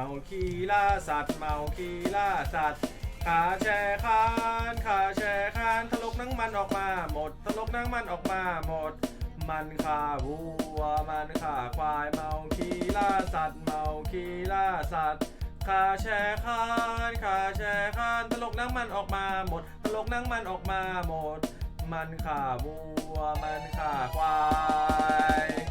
มาคีล่าสัตว์เมาคีล่าสัตว์ขาแชร์คานขาแชร์คานทะลกนังมันออกมา หมดทะลกนังมันออกมาหมด มันข่าวัวมันข่าควายเมาคีล่าสัตว์เมาคีล่าสัตว์ขาแชร์คานขาแชร์คานทะลกนังมันออกมาหมดทะลกนังมันออกมาหมด มันข่าวัวมันข่าควาย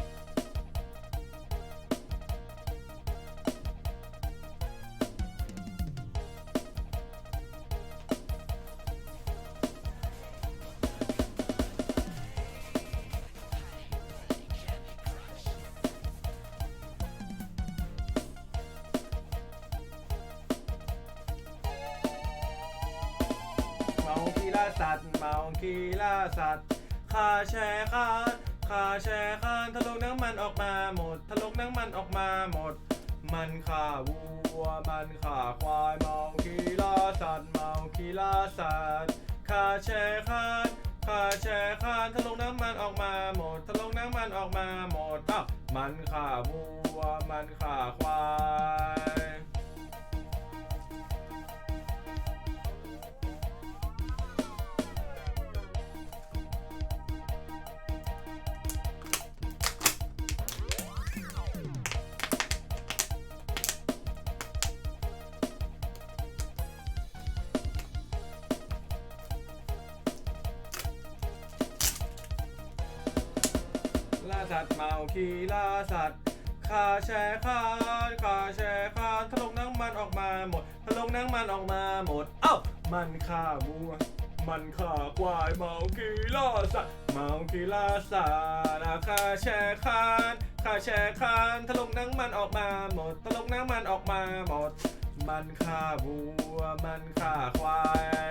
าคีล่าสัตว์เมาคีล่าสัตว์ขาแชร์คานขาแชร์คานทะลกน้ำมันออกมาหมดทะลกน้ำมันออกมาหมด มันข่าวัวมันข่าควายเมาคีล่าสัตว์เมาคีล่าสัตว์ขาแชร์คานขาแชร์คานทะลกน้ำมันออกมาหมดทะลกน้ำมันออกมาหมดอ้ามันข่าวัวมันข่าควาย ล่าสัตว์เมาคีล่าสัตว์ขาแชร์คานขาแชร์คานทะลกนังมันออกมาหมดทะลกนังมันออกมาหมด เอ้า มันฆ่าวัวมันฆ่าควายเมาคีล่าสัตว์เมาคีล่าสัตว์อะขาแชร์คานขาแชร์คานทะลกนังมันออกมาหมดทะลกนังมันออกมาหมด มันฆ่าวัว มันฆ่าควาย